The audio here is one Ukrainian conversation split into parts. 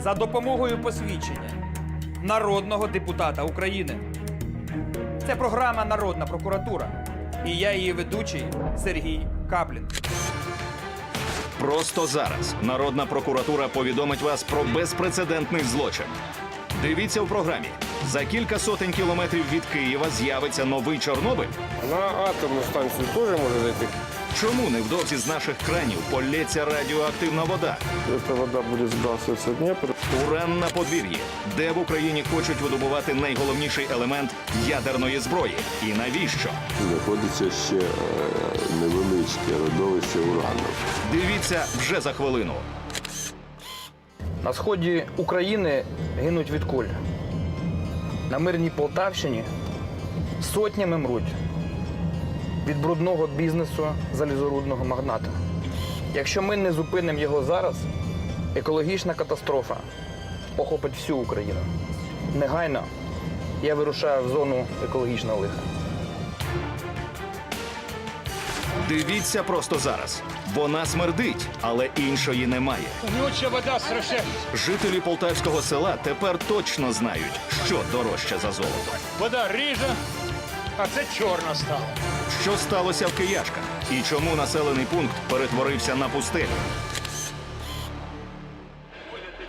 за допомогою посвідчення народного депутата України. Це програма Народна прокуратура. І я її ведучий Сергій Каплін. Просто зараз Народна прокуратура повідомить вас про безпрецедентний злочин. Дивіться в програмі. За кілька сотень кілометрів від Києва з'явиться новий Чорнобиль. На атомну станцію теж може зайти. Чому невдовзі з наших кранів полється радіоактивна вода? Эта вода буде збрасуватися Дніпр. Уран на подвір'ї, де в Україні хочуть видобувати найголовніший елемент ядерної зброї. І навіщо? знаходиться ще е, невеличке родовище урану. Дивіться вже за хвилину. На сході України гинуть від куль. На мирній Полтавщині сотнями мруть від брудного бізнесу залізорудного магната. Якщо ми не зупинимо його зараз, екологічна катастрофа охопить всю Україну. Негайно я вирушаю в зону екологічного лиха. Дивіться просто зараз. Вона смердить, але іншої немає. Гнюча вода страшенна. Жителі полтавського села тепер точно знають, що дорожче за золото. Вода ріже, а це чорна стала. Що сталося в Кияшках і чому населений пункт перетворився на пустелю?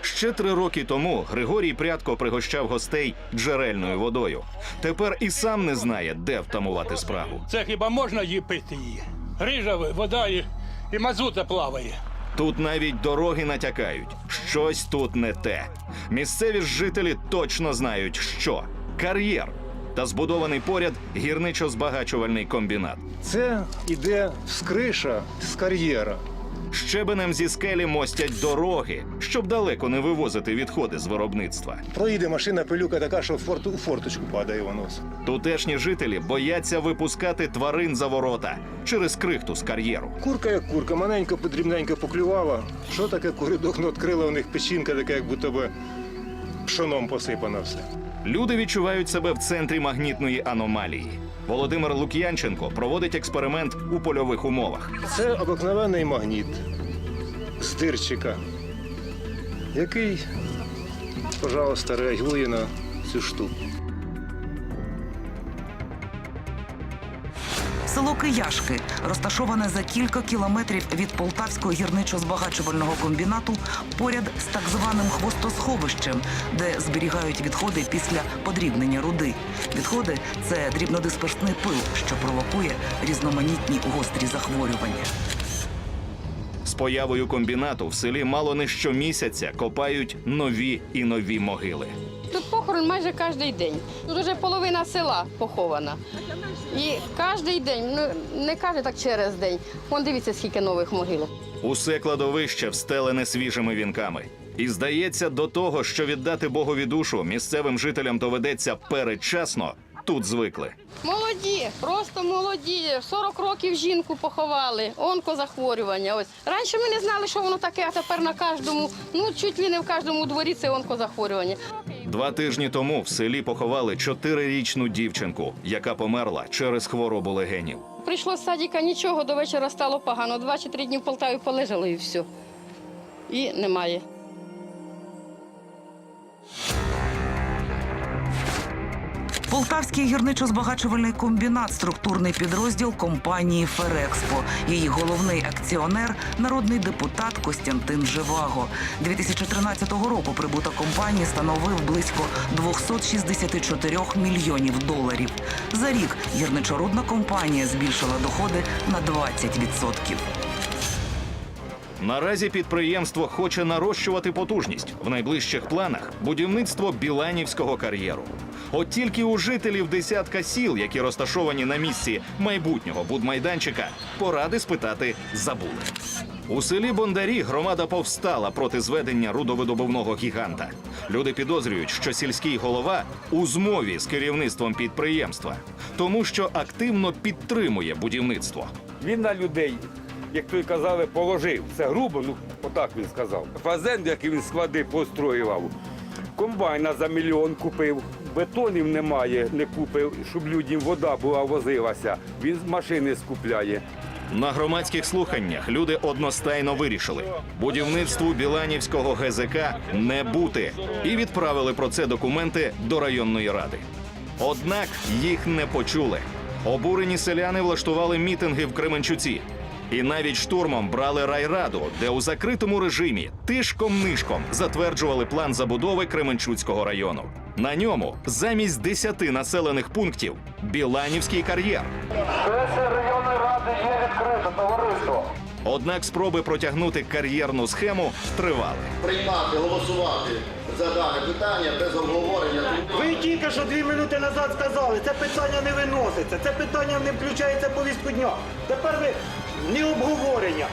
Ще три роки тому Григорій Прядко пригощав гостей джерельною водою. Тепер і сам не знає, де втамувати спрагу. Це хіба можна її пити її? Рижа вода і, і мазута плаває. Тут навіть дороги натякають. Щось тут не те. Місцеві жителі точно знають, що кар'єр та збудований поряд гірничо-збагачувальний комбінат. Це іде з криша, з кар'єра. Щебенем зі скелі мостять дороги, щоб далеко не вивозити відходи з виробництва. Проїде машина, пилюка така, що в форту, у форточку падає воно. Тутешні жителі бояться випускати тварин за ворота через крихту з кар'єру. Курка як курка, маленько, подрібненько поклювала. Що таке куридок ну, відкрила у них печінка, така, як будто би пшоном посипано все. Люди відчувають себе в центрі магнітної аномалії. Володимир Лук'янченко проводить експеримент у польових умовах. Це обикновений магніт з дирчика, який, пожалуйста, реагує на цю штуку. Село Кияшки розташоване за кілька кілометрів від Полтавського гірничо-збагачувального комбінату поряд з так званим хвостосховищем, де зберігають відходи після подрібнення руди. Відходи це дрібнодисперсний пил, що провокує різноманітні гострі захворювання. З появою комбінату в селі мало не щомісяця копають нові і нові могили. Тут похорон майже кожен день. Тут вже половина села похована. І кожен день, ну не каже так через день. Вон дивіться, скільки нових могилок. Усе кладовище встелене свіжими вінками. І здається, до того, що віддати Богові душу місцевим жителям доведеться передчасно, тут звикли. Молоді, просто молоді. 40 років жінку поховали, онкозахворювання. Ось раніше ми не знали, що воно таке, а тепер на кожному, ну чуть ли не в кожному дворі це онкозахворювання. Два тижні тому в селі поховали чотирирічну дівчинку, яка померла через хворобу легенів. Прийшло з садика нічого, до вечора стало погано. Два чи три дні в Полтаві полежало і все. І немає. Полтавський гірничо-збагачувальний комбінат структурний підрозділ компанії Ферекспо. Її головний акціонер народний депутат Костянтин Живаго. 2013 року прибуток компанії становив близько 264 мільйонів доларів. За рік гірничорудна компанія збільшила доходи на 20%. Наразі підприємство хоче нарощувати потужність в найближчих планах будівництво біланівського кар'єру. От тільки у жителів десятка сіл, які розташовані на місці майбутнього будмайданчика, поради спитати забули. У селі Бондарі громада повстала проти зведення рудовидобувного гіганта. Люди підозрюють, що сільський голова у змові з керівництвом підприємства, тому що активно підтримує будівництво. Він на людей, як той казали, положив. Це грубо, ну отак він сказав. Фазенд, який він склади построював, комбайна за мільйон купив, бетонів немає, не купив, щоб людям вода була возилася. Він машини скупляє. На громадських слуханнях люди одностайно вирішили будівництву Біланівського ГЗК не бути і відправили про це документи до районної ради. Однак їх не почули. Обурені селяни влаштували мітинги в Кременчуці. І навіть штурмом брали райраду, де у закритому режимі тишком-нишком затверджували план забудови Кременчуцького району. На ньому замість 10 населених пунктів Біланівський кар'єр. Сесія районної ради є відкрита, товариство. Однак спроби протягнути кар'єрну схему тривали. приймати, голосувати за дане питання без обговорення. Ви тільки що дві минути назад сказали, це питання не виноситься, це питання не включається повістку дня. Тепер ви не обговорення.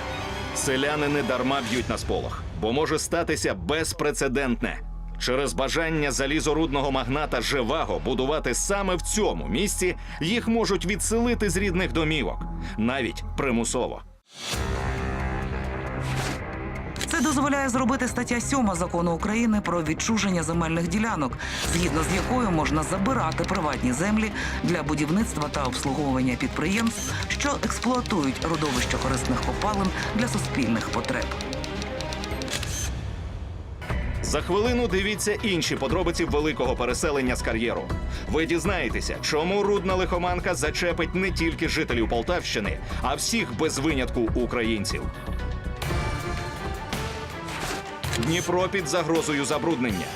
Селяни не дарма б'ють на сполох, бо може статися безпрецедентне. Через бажання залізорудного магната Живаго будувати саме в цьому місці їх можуть відселити з рідних домівок, навіть примусово. Це дозволяє зробити стаття 7 закону України про відчуження земельних ділянок, згідно з якою можна забирати приватні землі для будівництва та обслуговування підприємств, що експлуатують родовище корисних копалин для суспільних потреб. За хвилину дивіться інші подробиці великого переселення з кар'єру. Ви дізнаєтеся, чому рудна лихоманка зачепить не тільки жителів Полтавщини, а всіх без винятку українців. Дніпро під загрозою забруднення.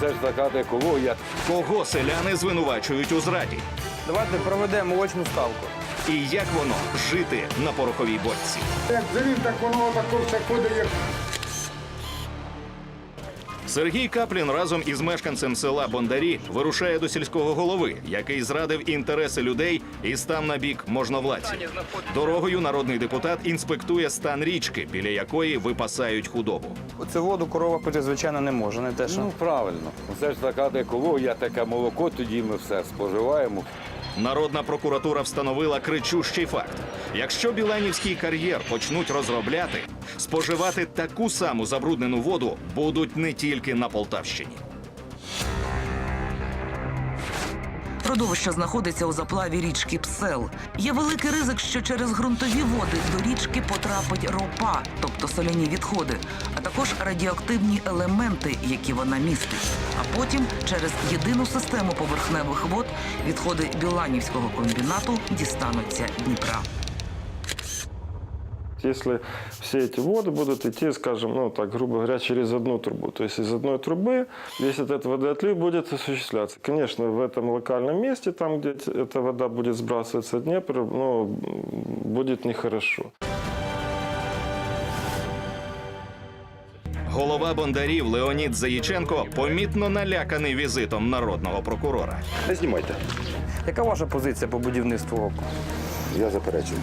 Це ж така екологія. Кого селяни звинувачують у зраді? Давайте проведемо очну ставку. І як воно жити на пороховій бочці? Як завів, так воно тако все ходить, як Сергій Каплін разом із мешканцем села Бондарі вирушає до сільського голови, який зрадив інтереси людей і став на бік можновладців. Дорогою народний депутат інспектує стан річки, біля якої випасають худобу. Оцю воду корова пити, звичайно, не може. Не те, що Ну правильно. Це ж така екологія, таке молоко, тоді ми все споживаємо. Народна прокуратура встановила кричущий факт: якщо біланівський кар'єр почнуть розробляти, споживати таку саму забруднену воду будуть не тільки на Полтавщині. Родовище знаходиться у заплаві річки Псел. Є великий ризик, що через ґрунтові води до річки потрапить ропа, тобто соляні відходи, а також радіоактивні елементи, які вона містить. А потім через єдину систему поверхневих вод відходи Біланівського комбінату дістануться Дніпра Если все эти воды будут идти, скажем, ну так, грубо говоря, через одну трубу, то есть из одной трубы весь этот водоотлив будет осуществляться. Конечно, в этом локальном месте, там, где эта вода будет сбрасываться в Днепр, ну, будет нехорошо. Голова Бондарів Леонід Заїченко помітно наляканий візитом народного прокурора. Не знімайте. яка ваша позиція по будівництву ОК? Я заперечую.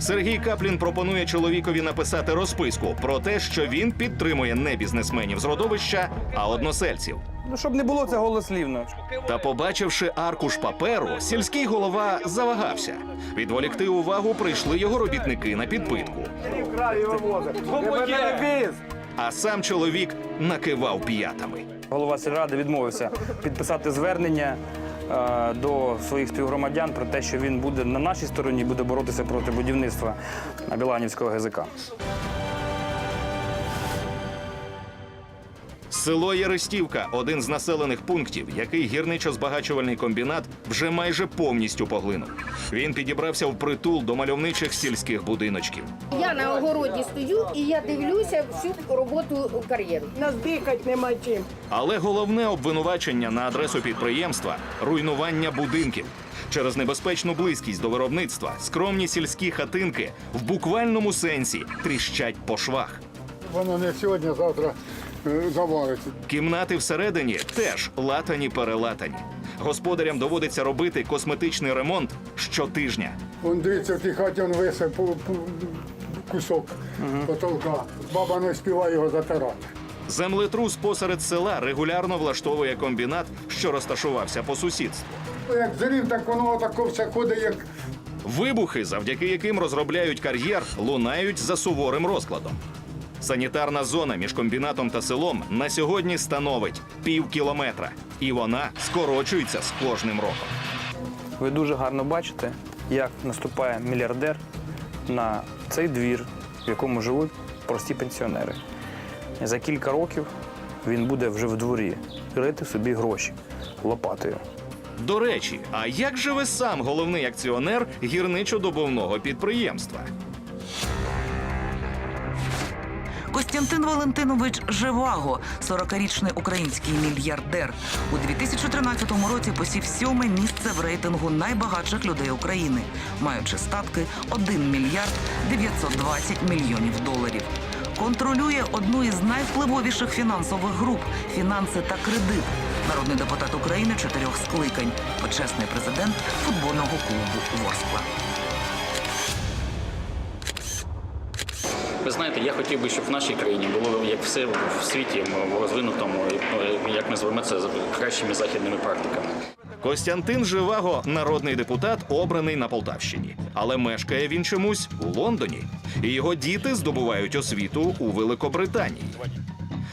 Сергій Каплін пропонує чоловікові написати розписку про те, що він підтримує не бізнесменів з родовища, а односельців. Ну, щоб не було це голослівно. Та побачивши аркуш паперу, сільський голова завагався. Відволікти увагу прийшли його робітники на підпитку. А сам чоловік накивав п'ятами. Голова сільради відмовився підписати звернення до своїх співгромадян про те, що він буде на нашій стороні буде боротися проти будівництва Біланівського ГЗК. Село Ярестівка один з населених пунктів, який гірничо-збагачувальний комбінат вже майже повністю поглинув. Він підібрався в притул до мальовничих сільських будиночків. Я на огороді стою і я дивлюся всю роботу кар'єру. нас дихати нема чим. Але головне обвинувачення на адресу підприємства руйнування будинків. Через небезпечну близькість до виробництва скромні сільські хатинки в буквальному сенсі тріщать по швах. Воно не сьогодні, завтра завалиться. Кімнати всередині теж латані перелатані. Господарям доводиться робити косметичний ремонт щотижня. Он дивиться, в тій хаті він висив по- по- кусок потолка. Баба не співає його затирати. Землетрус посеред села регулярно влаштовує комбінат, що розташувався по сусідству. Як зрів, так воно тако все ходить, як Вибухи, завдяки яким розробляють кар'єр, лунають за суворим розкладом. Санітарна зона між комбінатом та селом на сьогодні становить пів кілометра, і вона скорочується з кожним роком. Ви дуже гарно бачите, як наступає мільярдер на цей двір, в якому живуть прості пенсіонери. За кілька років він буде вже в дворі рити собі гроші лопатою. До речі, а як живе сам головний акціонер гірничо-добовного підприємства? Костянтин Валентинович Живаго, 40-річний український мільярдер, у 2013 році посів сьоме місце в рейтингу найбагатших людей України, маючи статки 1 мільярд 920 мільйонів доларів. Контролює одну із найвпливовіших фінансових груп фінанси та кредит. Народний депутат України чотирьох скликань, почесний президент футбольного клубу Ворскла. Ви знаєте, я хотів би, щоб в нашій країні було як все в світі м, розвинутому, е, як ми звемо це, кращими західними практиками. Костянтин Живаго народний депутат, обраний на Полтавщині, але мешкає він чомусь у Лондоні, і його діти здобувають освіту у Великобританії.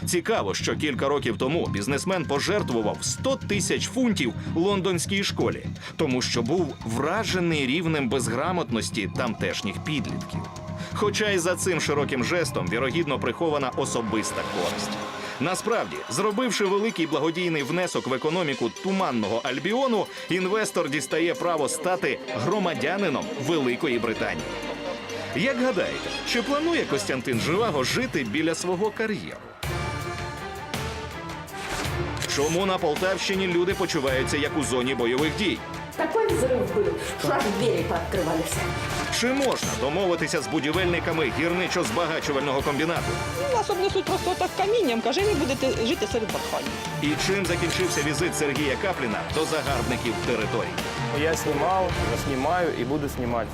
Цікаво, що кілька років тому бізнесмен пожертвував 100 тисяч фунтів лондонській школі, тому що був вражений рівнем безграмотності тамтешніх підлітків. Хоча й за цим широким жестом вірогідно прихована особиста користь. Насправді, зробивши великий благодійний внесок в економіку туманного Альбіону, інвестор дістає право стати громадянином Великої Британії. Як гадаєте, чи планує Костянтин Живаго жити біля свого кар'єру? Чому на Полтавщині люди почуваються як у зоні бойових дій? Такий взрив був, що аж двері пооткривалися. Чи можна домовитися з будівельниками гірничо-збагачувального комбінату? Нас обнесуть просто так камінням, каже, ви будете жити серед барханів. І чим закінчився візит Сергія Капліна до загарбників територій? Я знімав, знімаю і буду знімати.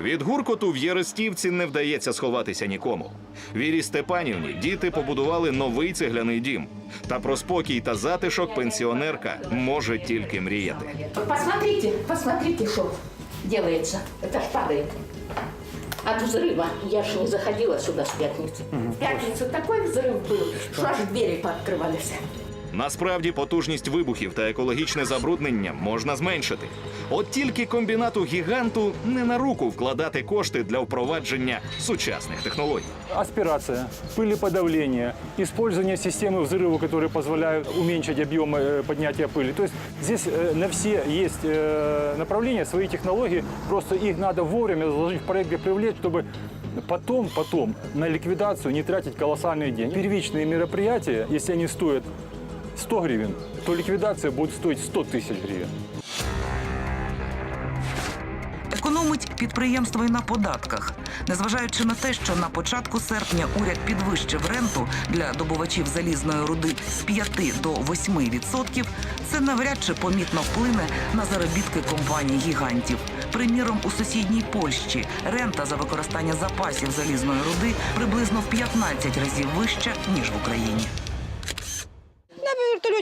Від гуркоту в Єрестівці не вдається сховатися нікому. Вірі Степанівні діти побудували новий цегляний дім. Та про спокій та затишок пенсіонерка може тільки мріяти. Посмотрите, посмотрите, что делается. Это ж падает. От взрыва. Я же не заходила сюда с пятницы. В пятницу такой взрыв был, что аж двери пооткрывались. Насправді потужність вибухів та екологічне забруднення можна зменшити. От тільки комбінату гіганту не на руку вкладати кошти для впровадження сучасних технологій. аспирация, пылеподавление, использование системы взрыва, которые позволяют уменьшить объем э, поднятия пыли. То есть здесь э, на все есть э, направления, свои технологии, просто их надо вовремя заложить в проект и привлечь, чтобы потом, потом на ликвидацию не тратить колоссальные деньги. Первичные мероприятия, если они стоят 100 гривен, то ликвидация будет стоить 100 тысяч гривен. Економить підприємство і на податках. Незважаючи на те, що на початку серпня уряд підвищив ренту для добувачів залізної руди з 5 до 8 відсотків, це навряд чи помітно вплине на заробітки компаній гігантів. Приміром, у сусідній Польщі рента за використання запасів залізної руди приблизно в 15 разів вища ніж в Україні.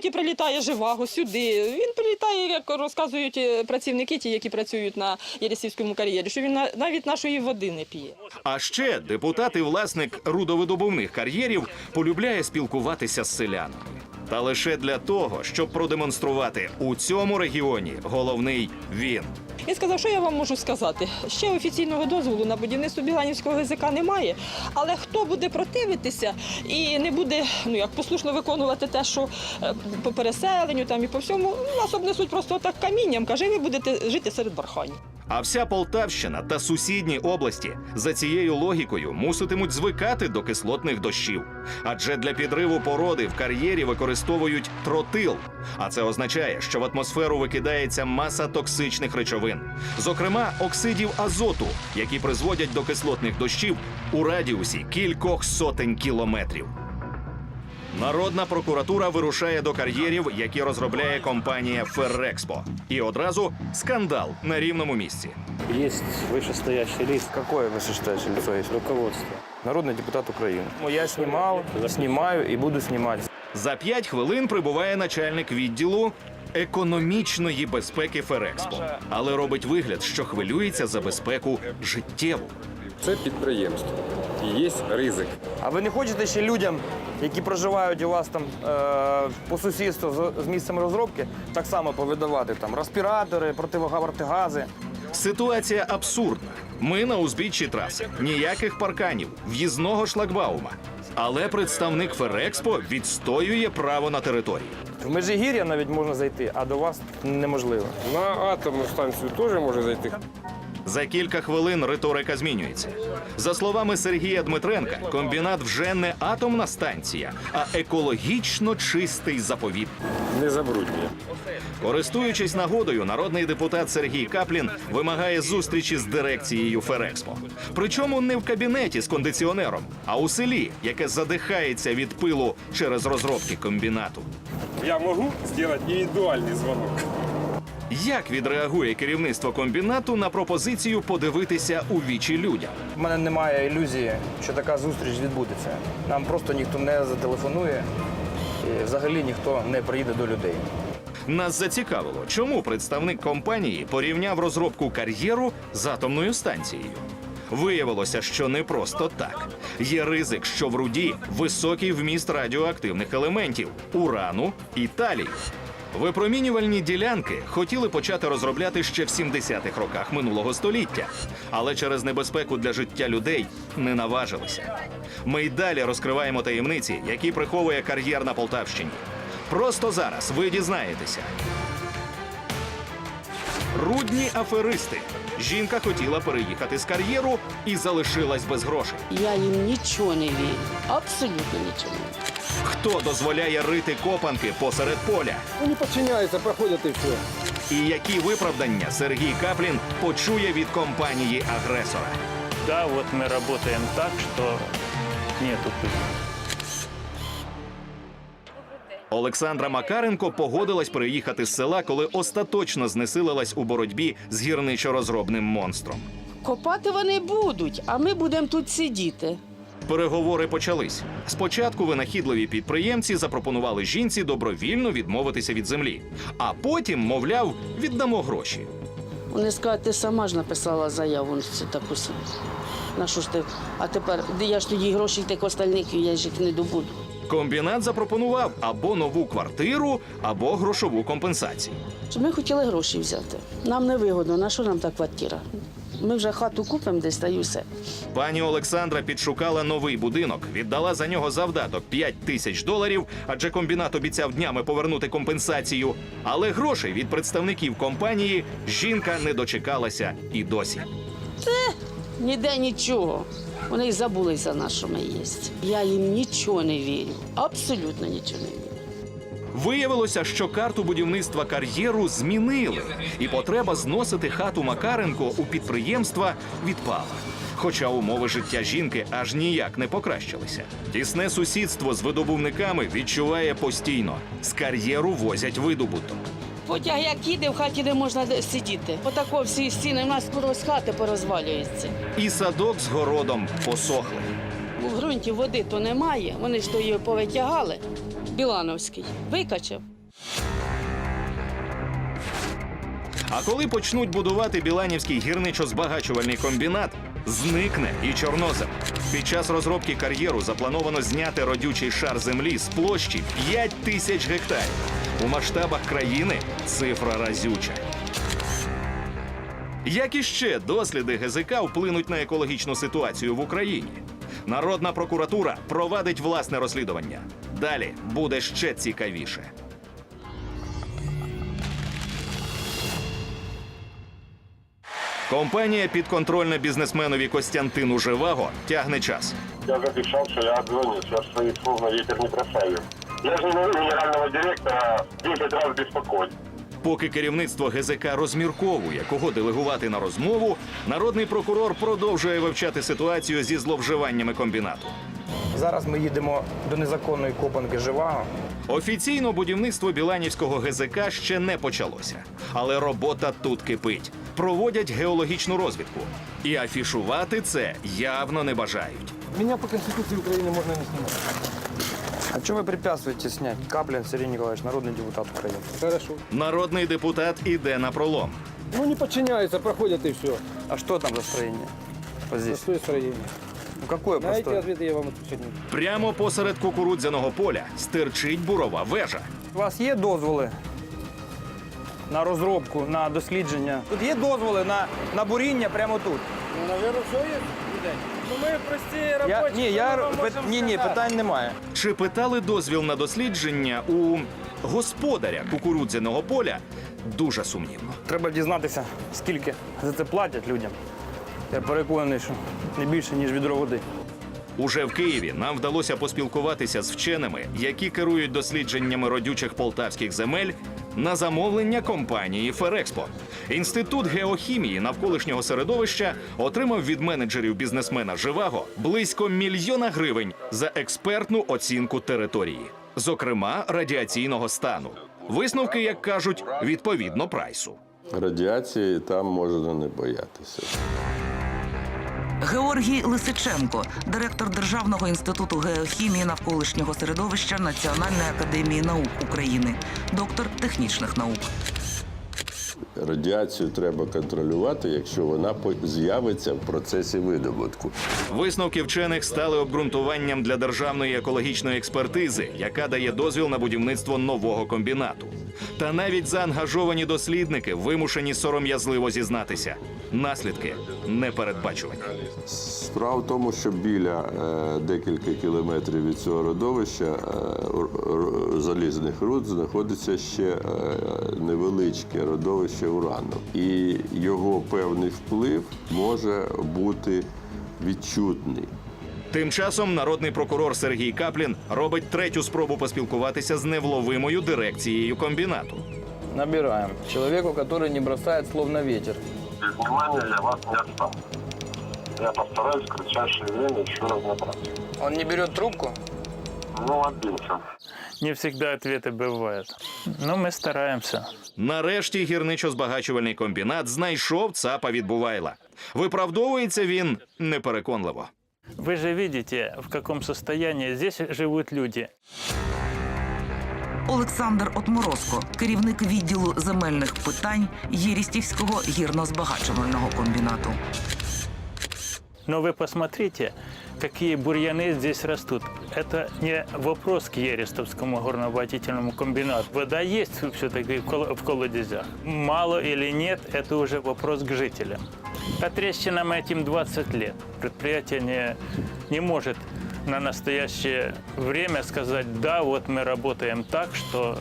На прилітає живаго сюди. Він прилітає, як розказують е, працівники, ті, які працюють на Єресівському кар'єрі, що він на- навіть нашої води не п'є. А ще депутат і власник рудовидобувних кар'єрів полюбляє спілкуватися з селянами. Та лише для того, щоб продемонструвати у цьому регіоні головний він. Він сказав, що я вам можу сказати. Ще офіційного дозволу на будівництво Біланівського ГЗК немає. Але хто буде противитися і не буде ну як послушно виконувати те, що е, по переселенню там і по всьому, нас обнесуть просто так камінням. Каже, ви будете жити серед барханів. А вся Полтавщина та сусідні області за цією логікою муситимуть звикати до кислотних дощів. Адже для підриву породи в кар'єрі використовують тротил. А це означає, що в атмосферу викидається маса токсичних речовин, зокрема оксидів азоту, які призводять до кислотних дощів у радіусі кількох сотень кілометрів. Народна прокуратура вирушає до кар'єрів, які розробляє компанія Феррекспо. І одразу скандал на рівному місці. Есть вышестоящий лиц, Какое вышестоящее лицо есть? руководство. Народный депутат Украины. Ну, Я снимал, снимаю и буду снимать. За п'ять хвилин прибуває начальник відділу економічної безпеки Ферекспо, але робить вигляд, що хвилюється за безпеку життєву. Це підприємство. І є ризик. А ви не хочете ще людям, які проживають у вас там е, по сусідству з, з місцем розробки, так само повидавати там респіратори, противогази? Ситуація абсурдна. Ми на узбіччі траси, ніяких парканів, в'їзного шлагбаума. Але представник Ферекспо відстоює право на територію. В Межигір'я навіть можна зайти, а до вас неможливо. На атомну станцію теж може зайти. За кілька хвилин риторика змінюється. За словами Сергія Дмитренка, комбінат вже не атомна станція, а екологічно чистий заповіт. Не забруднює. Користуючись нагодою, народний депутат Сергій Каплін вимагає зустрічі з дирекцією Ферекспо. Причому не в кабінеті з кондиціонером, а у селі, яке задихається від пилу через розробки комбінату. Я можу зробити індивідуальний дзвонок. Як відреагує керівництво комбінату на пропозицію подивитися у вічі людям? У мене немає ілюзії, що така зустріч відбудеться. Нам просто ніхто не зателефонує, і взагалі ніхто не приїде до людей. Нас зацікавило, чому представник компанії порівняв розробку кар'єру з атомною станцією. Виявилося, що не просто так. Є ризик, що в руді високий вміст радіоактивних елементів урану і талію. Випромінювальні ділянки хотіли почати розробляти ще в 70-х роках минулого століття, але через небезпеку для життя людей не наважилися. Ми й далі розкриваємо таємниці, які приховує кар'єр на Полтавщині. Просто зараз ви дізнаєтеся. Рудні аферисти. Жінка хотіла переїхати з кар'єру і залишилась без грошей. Я їм нічого не вірю. Абсолютно нічого не вірю. Хто дозволяє рити копанки посеред поля? Вони підчиняються, проходять і все. І які виправдання Сергій Каплін почує від компанії агресора? Да, вот мы работаем так, что нету пыли. Олександра Макаренко погодилась переїхати з села, коли остаточно знесилилась у боротьбі з гірничо-розробним монстром. Копати вони будуть, а ми будемо тут сидіти. Переговори почались. Спочатку винахідливі підприємці запропонували жінці добровільно відмовитися від землі, а потім, мовляв, віддамо гроші. Вони скажуть, ти сама ж написала заяву цю таку. На що ж ти? А тепер де я ж тоді гроші тих остальних, я ж їх не добуду. Комбінат запропонував або нову квартиру, або грошову компенсацію. Ми хотіли гроші взяти. Нам не вигодно, на що нам та квартира? Ми вже хату купимо десь та й усе. Пані Олександра підшукала новий будинок, віддала за нього завдаток 5 тисяч доларів, адже комбінат обіцяв днями повернути компенсацію. Але грошей від представників компанії жінка не дочекалася і досі. Це Ніде нічого. Вони й забулися на що ми є. Я їм нічого не вірю. Абсолютно нічого не вірю. Виявилося, що карту будівництва кар'єру змінили, і потреба зносити хату Макаренко у підприємства відпала. Хоча умови життя жінки аж ніяк не покращилися. Тісне сусідство з видобувниками відчуває постійно. З кар'єру возять видобуток. Потяг як їде, в хаті не можна сидіти. Отако всі стіни, в нас скоро хати порозвалюються. І садок з городом посохли. У ґрунті води то немає. Вони ж то її повитягали. Білановський викачав. А коли почнуть будувати Біланівський гірничо-збагачувальний комбінат, зникне і чорнозем. Під час розробки кар'єру заплановано зняти родючий шар землі з площі 5 тисяч гектарів. У масштабах країни цифра разюча. Як іще досліди ГЗК вплинуть на екологічну ситуацію в Україні? Народна прокуратура провадить власне розслідування. Далі буде ще цікавіше. Компанія підконтрольна бізнесменові Костянтину Живаго тягне час. Я записал, что я отзвонюсь. Я своих слов на ветер не бросаю. Я не могу генерального директора 10 раз беспокоить. Поки керівництво ГЗК розмірковує, кого делегувати на розмову, народний прокурор продовжує вивчати ситуацію зі зловживаннями комбінату. Зараз ми їдемо до незаконної копанки Живаго. Офіційно будівництво Біланівського ГЗК ще не почалося, але робота тут кипить. Проводять геологічну розвідку. І афішувати це явно не бажають. Меня по Конституции Украины можно не снимать. А чого ви препятствуєте снять? Каплін Сергій Ніколаївич, народний депутат України. Хорошо. Народний депутат іде на пролом. Ну не подчиняются, проходят и все. А що там за строєння? Вот здесь. Простое строение. Ну какое На эти простое? ответы я вам отвечать не буду. Прямо посеред кукурудзяного поля стирчить бурова вежа. У вас є дозволи на розробку, на дослідження? Тут є дозволи на, на буріння прямо тут. Ну, наверное, все есть. Ну, мы простые Я, рабочие. ні, я, мы вам пи- можем ні, ні, сказать. питань немає. Чи питали дозвіл на дослідження у господаря кукурудзяного поля? Дуже сумнівно. Треба дізнатися, скільки за це платять людям. Я переконаний, що не більше, ніж відро води. Уже в Києві нам вдалося поспілкуватися з вченими, які керують дослідженнями родючих полтавських земель на замовлення компанії Ферекспо. Інститут геохімії навколишнього середовища отримав від менеджерів бізнесмена Живаго близько мільйона гривень за експертну оцінку території, зокрема радіаційного стану. Висновки, як кажуть, відповідно прайсу. Радіації там можна не боятися. Георгій Лисиченко, директор Державного інституту геохімії навколишнього середовища Національної академії наук України, доктор технічних наук. Радіацію треба контролювати, якщо вона з'явиться в процесі видобутку. Висновки вчених стали обґрунтуванням для державної екологічної експертизи, яка дає дозвіл на будівництво нового комбінату. Та навіть заангажовані дослідники вимушені сором'язливо зізнатися. Наслідки непередбачувані. Справа в тому, що біля е, декілька кілометрів від цього родовища е, залізних руд знаходиться ще е, невеличке родовище урану. І його певний вплив може бути відчутний. Тим часом народний прокурор Сергій Каплін робить третю спробу поспілкуватися з невловимою дирекцією комбінату. Набираємо. Чоловіку, який не бросає слов на вітер. Без внимания я вас не оставлю. Я постараюсь в кратчайшее время еще раз набрать. Он не берет трубку? Ну, отбился. Не всегда ответы бывают. Но мы стараемся. Нарешті гірничо-збагачувальний комбінат знайшов цапа від Бувайла. Виправдовується він непереконливо. Вы же видите, в каком состоянии здесь живут люди. Олександр Отморозко, керівник відділу земельних питань Єрістівського гірно-збагачувального комбінату. Но вы посмотрите, какие бурьяны здесь растут. Это не вопрос к Ерестовскому горнообогатительному комбинату. Вода есть все-таки в кол- в колодезях. Мало или нет, это уже вопрос к жителям. По трещинам этим 20 лет. Предприятие не, не может на настоящее время сказать, да, вот мы работаем так, что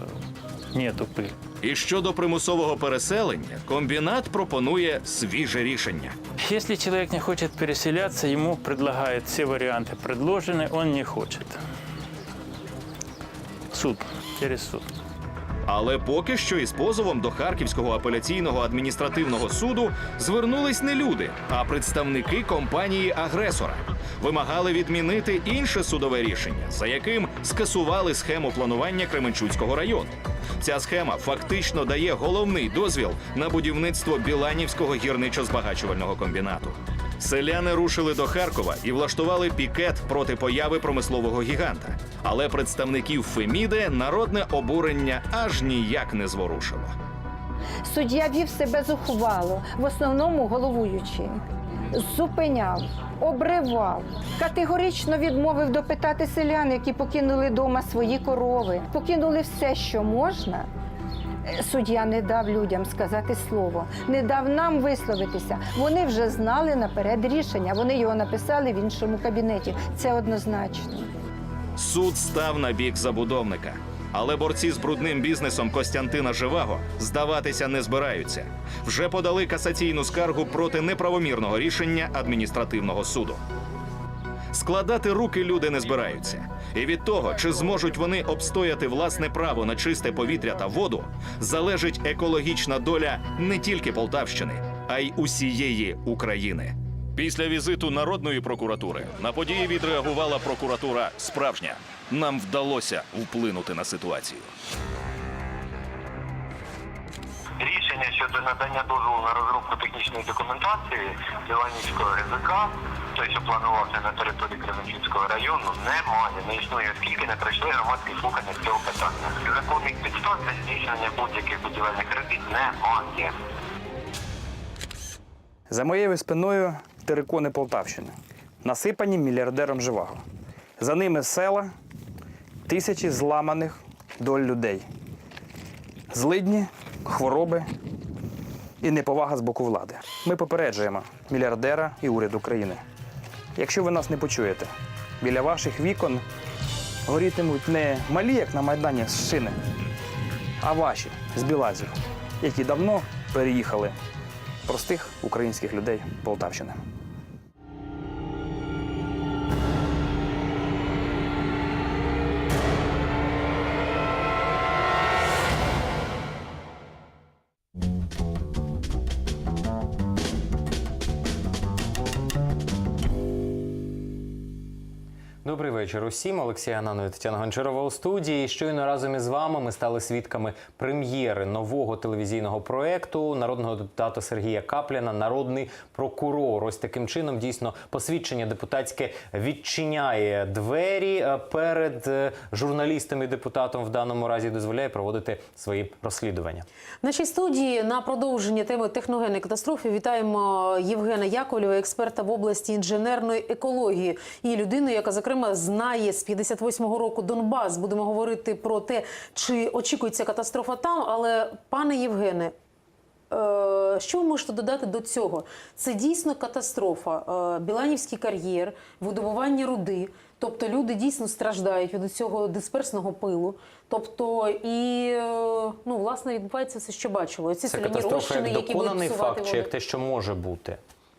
нету пыли. І щодо примусового переселення, комбінат пропонує свіже рішення. Если человек не хочет переселяться, ему предлагают все варианты предложены, он не хочет. Суд, через суд. Але поки що із позовом до Харківського апеляційного адміністративного суду звернулись не люди, а представники компанії агресора. Вимагали відмінити інше судове рішення, за яким скасували схему планування Кременчуцького району. Ця схема фактично дає головний дозвіл на будівництво Біланівського гірничо-збагачувального комбінату. Селяни рушили до Харкова і влаштували пікет проти появи промислового гіганта. Але представників Феміди народне обурення аж ніяк не зворушило. Суддя вів себе зухвало, в основному головуючий. Зупиняв, обривав, категорично відмовив допитати селян, які покинули дома свої корови, покинули все, що можна. Суддя не дав людям сказати слово, не дав нам висловитися. Вони вже знали наперед рішення. Вони його написали в іншому кабінеті. Це однозначно. Суд став на бік забудовника. Але борці з брудним бізнесом Костянтина Живаго здаватися не збираються. Вже подали касаційну скаргу проти неправомірного рішення адміністративного суду. Складати руки люди не збираються. І від того, чи зможуть вони обстояти власне право на чисте повітря та воду, залежить екологічна доля не тільки Полтавщини, а й усієї України. Після візиту народної прокуратури на події відреагувала прокуратура справжня. Нам вдалося вплинути на ситуацію. Рішення щодо надання дозволу на розробку технічної документації Біланівського ГЗК, той, що планувався на території Кременчуцького району, немає, не існує, оскільки не пройшли громадські слухання цього питання. Законних підстав для здійснення будь-яких будівельних робіт немає. За моєю спиною терикони Полтавщини, насипані мільярдером Живаго. За ними села, тисячі зламаних доль людей. Злидні, хвороби і неповага з боку влади. Ми попереджуємо мільярдера і уряд України. Якщо ви нас не почуєте, біля ваших вікон горітимуть не малі, як на Майдані з шини, а ваші з Білазів, які давно переїхали простих українських людей Полтавщини. Вечір усім. Олексій Ананов Тетяна Гончарова у студії. Щойно разом із вами ми стали свідками прем'єри нового телевізійного проекту народного депутата Сергія Капляна Народний прокурор. Ось таким чином дійсно посвідчення депутатське відчиняє двері е, перед е, журналістом і депутатом в даному разі дозволяє проводити свої розслідування. Нашій студії на продовження теми техногенної катастрофи вітаємо Євгена Яковлєва, експерта в області інженерної екології і людину, яка зокрема знає з 58-го року Донбас. Будемо говорити про те, чи очікується катастрофа там. Але пане Євгене. е, Що ви можете додати до цього? Це дійсно катастрофа. Е, Біланівський кар'єр, видобування руди. Тобто люди дійсно страждають від цього дисперсного пилу. Тобто, і е, ну, власне відбувається все, що бачили. Оці Це катастрофа розчини, як які доконаний псувати факт, чи як те, що може бути.